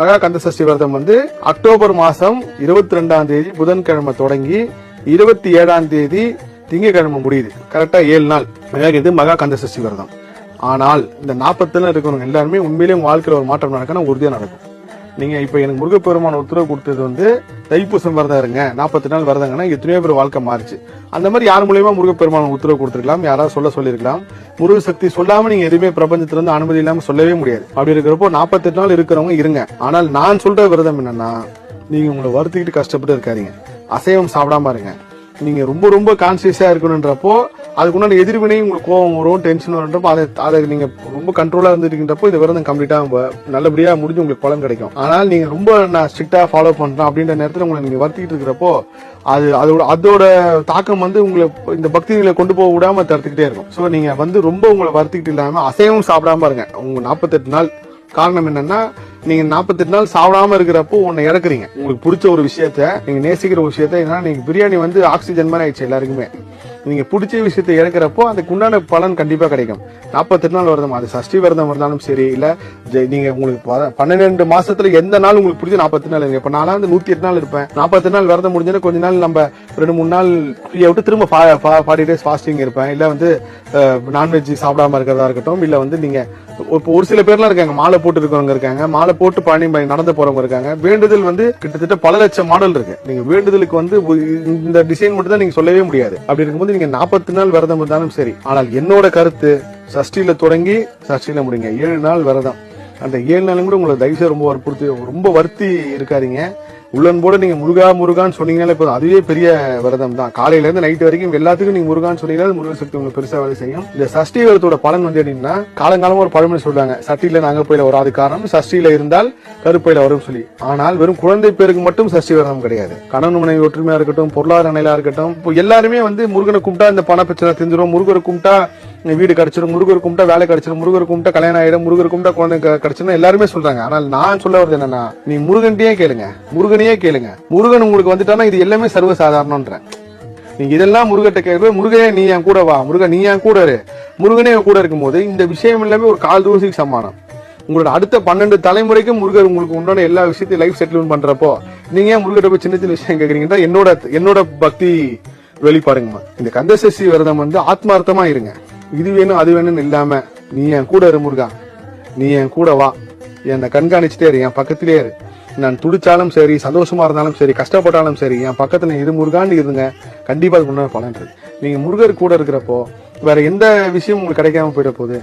மகா கந்த சஷ்டி விரதம் வந்து அக்டோபர் மாசம் இருபத்தி ரெண்டாம் தேதி புதன்கிழமை தொடங்கி இருபத்தி ஏழாம் தேதி திங்கக்கிழமை முடியுது. கரெக்டா ஏழு நாள். இது மகா கந்த சஷ்டி விரதம். ஆனால் இந்த நாற்பத்துல இருக்கிறவங்க எல்லாருமே உண்மையிலேயே வாழ்க்கையில் ஒரு மாற்றம் நடக்கணும் உறுதியாக நடக்கும். நீங்க இப்ப எனக்கு முருகப்பெருமான உத்தரவு கொடுத்தது வந்து தைப்பூசம் விரதம் இருங்க நாற்பத்தி நாள் விரதங்கன்னா எத்தனையோ பேர் வாழ்க்கை மாறிச்சு. அந்த மாதிரி யார் மூலியமா முருகப்பெருமான உத்தரவு கொடுத்துருக்கலாம்? யாராவது சொல்ல சொல்லியிருக்கலாம். முருக சக்தி சொல்லாம நீங்க எதுவுமே பிரபஞ்சத்துல இருந்து அனுமதி இல்லாம சொல்லவே முடியாது. அப்படி இருக்கிறப்போ நாற்பத்தெட்டு நாள் இருக்கிறவங்க இருங்க. ஆனால் நான் சொல்ற விரதம் என்னன்னா நீங்க உங்களை வருத்திக்கிட்டு கஷ்டப்பட்டு இருக்காதீங்க. அசைவம் சாப்பிடாம இருங்க. நீங்க ரொம்ப ரொம்ப கான்சியஸா இருக்கணுன்றப்போ அதுக்குண்டான எதிர்வினை உங்களுக்கு கோவம் வரும் டென்ஷன் வரும்ன்றப்போ அதை அதை நீங்க ரொம்ப கண்ட்ரோலா இருந்துருக்கின்றப்போ இந்த விரதம் கம்ப்ளீட்டா நல்லபடியா முடிஞ்சு உங்களுக்கு பலன் கிடைக்கும். ஆனால் நீங்க ரொம்ப நான் ஸ்ட்ரிக்டா ஃபாலோ பண்றேன் அப்படின்ற நேரத்தில் உங்களை நீங்க வருத்திக்கிட்டு இருக்கிறப்போ அது அதோட அதோட தாக்கம் வந்து உங்களை இந்த பக்திகளை கொண்டு போக விடாம தடுத்துக்கிட்டே இருக்கும். ஸோ நீங்க வந்து ரொம்ப உங்களை வருத்திக்கிட்டு இல்லாம அசைவம் சாப்பிடாம இருங்க. உங்க நாற்பத்தெட்டு நாள் காரணம் என்னன்னா நீங்க நாற்பத்தெட்டு நாள் சாப்பிடாம இருக்கிறப்போ உன்னை இறக்குறீங்க. உங்களுக்கு பிடிச்ச ஒரு விஷயத்த நீங்க நேசிக்கிற ஒரு விஷயத்த ஏன்னா நீங்க பிரியாணி வந்து ஆக்சிஜன் மாதிரி ஆயிடுச்சு எல்லாருக்குமே. நீங்கள் பிடிச்ச விஷயத்தை இறக்குறப்போ அதுக்கு உண்டான பலன் கண்டிப்பாக கிடைக்கும். நாற்பத்தெட்டு நாள் விரதம்? அது சஷ்டி விரதம் இருந்தாலும் சரி இல்லை ஜெ- உங்களுக்கு ப- பன்னிரெண்டு மாசத்துல எந்த நாள் உங்களுக்கு பிடிச்ச நாற்பத்தி நாள் இருங்க இப்போ நான் வந்து நூற்றி எட்டு நாள் இருப்பேன். நாற்பத்தி நாள் விரதம் முடிஞ்சா கொஞ்ச நாள் நம்ம ரெண்டு மூணு நாள் ஃப்ரீயாக விட்டு திரும்ப ஃபார்ட்டி டேஸ் ஃபாஸ்டிங் இருப்பேன். இல்லை வந்து நான்வெஜ் சாப்பிடாம இருக்கிறதா இருக்கட்டும் இல்லை வந்து நீங்கள் இப்போ ஒரு சில பேர்லாம் இருக்காங்க மாலை போட்டு இருக்கிறவங்க இருக்காங்க மாலை போட்டு பழனி மலை நடந்து போறவங்க இருக்காங்க. வேண்டுதல் வந்து கிட்டத்தட்ட பல லட்சம் மாடல் இருக்கு. நீங்க வேண்டுதலுக்கு வந்து இந்த டிசைன் மட்டும் தான் நீங்க சொல்லவே முடியாது. அப்படி இருக்கும்போது நீங்க நாற்பத்தி நாள் விரதம் இருந்தாலும் சரி. ஆனால் என்னோட கருத்து சஷ்டியில தொடங்கி சஷ்டியில முடிங்க. ஏழு நாள் விரதம். அந்த ஏழு நாளும் கூட உங்களை தயவுசெய்து ரொம்ப வற்புறுத்தி ரொம்ப வருத்தி இருக்காதீங்க. உள்ளன்போட நீங்க முருகா முருகான்னு சொன்னீங்கனாலே போதும். அதுவே பெரிய விரதம் தான். காலையில இருந்து நைட் வரைக்கும் எல்லாத்துக்கும் நீங்க முருகான்னு சொன்னீங்கன்னா முருகன் சக்தி உங்களுக்கு பெருசா வேலை செய்யும். இந்த சஷ்டி விரதத்தோட பலன் வந்து அப்படின்னா காலங்காலமா ஒரு பழமொழி சொல்றாங்க. சஷ்டியில நாங்க போயில வராது காரணம் சஷ்டியில இருந்தால் கருப்பையில வரும் சொல்லி. ஆனால் வெறும் குழந்தை பேருக்கு மட்டும் சஷ்டி விரதம் கிடையாது. கணவன் மனைவி ஒற்றுமையா இருக்கட்டும் பொருளாதார நிலையா இருக்கட்டும் இப்போ எல்லாருமே வந்து முருகனை கும்பிட்டா இந்த பண பிரச்சனை தெரிஞ்சிடும் முருகரை கும்பிட்டா வீடு கிடைச்சிடும் முருகர் கும்பிட்டா வேலை கிடைச்சிடும் முருகர் கும்பிட்டா கல்யாணம் ஆயிடும் முருகர் கும்பிட்டா குழந்தை கிடைச்சிடும் எல்லாருமே சொல்றாங்க. ஆனால் நான் சொல்ல வருது என்னன்னா நீ முருகன்டையே கேளுங்க. முருகனையே கேளுங்க. முருகன் உங்களுக்கு வந்துட்டானா இது எல்லாமே சர்வசாதாரணன்றேன் நீங்க இதெல்லாம் முருகட்ட கேட்கறது முருகனே நீ என் கூட வா. முருகன் நீ என் கூட இரு. முருகனே என் கூட இருக்கும்போது இந்த விஷயம் எல்லாமே ஒரு கால் தூசிக்கு சமானம். உங்களோட அடுத்த பன்னெண்டு தலைமுறைக்கும் முருகர் உங்களுக்கு உண்டான எல்லா விஷயத்தையும் லைஃப் செட்டில்மெண்ட் பண்றப்போ நீங்க ஏன் முருகர்ட்ட போய் சின்ன சின்ன விஷயம் கேக்குறீங்கன்னா என்னோட என்னோட பக்தி வெளிப்பாடுங்கம்மா. இந்த கந்தசஷ்டி விரதம் வந்து ஆத்மார்த்தமா இருங்க. இது வேணும் அது வேணும்னு இல்லாம நீ என் கூட இருமுருகா நீ என் கூட வா. என்னை கண்காணிச்சுட்டே இரு என் பக்கத்திலே இரு. நான் துடிச்சாலும் சரி சந்தோஷமா இருந்தாலும் சரி கஷ்டப்பட்டாலும் சரி என் பக்கத்துல இரு முருகான்னு இருங்க. கண்டிப்பா அது முன்னாடி பலன் இருக்கு. நீங்க முருகர் கூட இருக்கிறப்போ வேற எந்த விஷயம் உங்களுக்கு கிடைக்காம போயிட போகுது